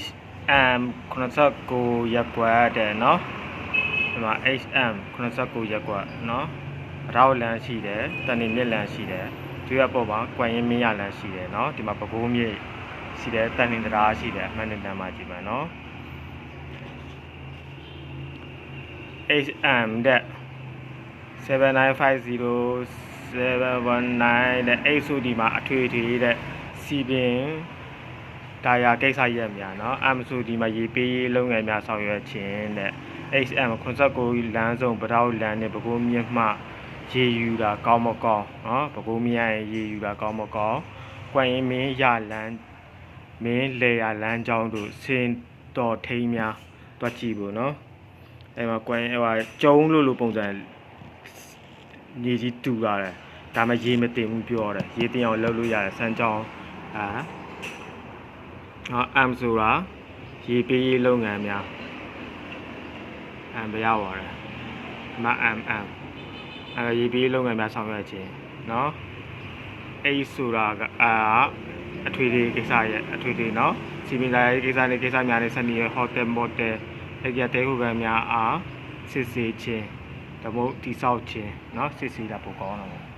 HM 89ရက်ကွက်တဲ့เนาะဒီမှာ HM 89ရက်ကွက်เนาะရောက်လန်းရှိတယ်တန်နေမြက်လန်းရှိတယ်ကျွေးရပေါ်မှာကွမ်ရင်မင်းရလန်းရှိတယ်เนาะဒီမှာပကိုးမြေရှိတယ်တန်နေတရားရှိတယ်အမှန်တန်မှကြည့်ပါเนาะ HM တဲ့7950719တဲ့8ဆိုဒီမှာအထွေထွေတဲ့စီပင် တာယာကိစ္စရက်များနော်အမ်ဆူဒီမှာရေပေးရေးလုပ်ငန်းများဆောင်ရွက်ခြင်းတဲ့ HM 89လမ်းစုံပထောက်လမ်းနဲ့ပဲခူးမြင့်မှရေယူတာကောင်းမကောင်းနော်ပဲခူးမြင့်ရေယူတာကောင်းမကောင်းကွင်မင်းရလန်းမင်းလေယာလန်းကျောင်းတို့စင်တော်ထိန်များတွက်ကြည့်ဖို့နော်အဲ့မှာကွင်ဟိုကျုံလို့လို့ပုံစံညီကြီးတူလာတယ်ဒါမှရေမတင်ဘူးပြောတယ်ရေတင်အောင်လှုပ်လို့ရတယ်စမ်းကြောင်းအာ အမ်ဆိုတာရေပေးရေးလုပ်ငန်းများအမ်ဘရပါတယ်မအမ်အမ်အဲရေပေးရေးလုပ်ငန်းများဆောင်ရွက်ခြင်းเนาะအဲ့ဆိုတာကအာအထွေထွေကိစ္စရဲ့အထွေထွေเนาะစီမီလာရေးကိစ္စနဲ့ကိစ္စများနဲ့ဆက်နေရဟိုတယ်မော်တယ် တကယ်တဲခုကများအားစစ်ဆေးခြင်းဓမ္မတိဆောက်ခြင်းเนาะစစ်ဆေးတာပိုကောင်းတော့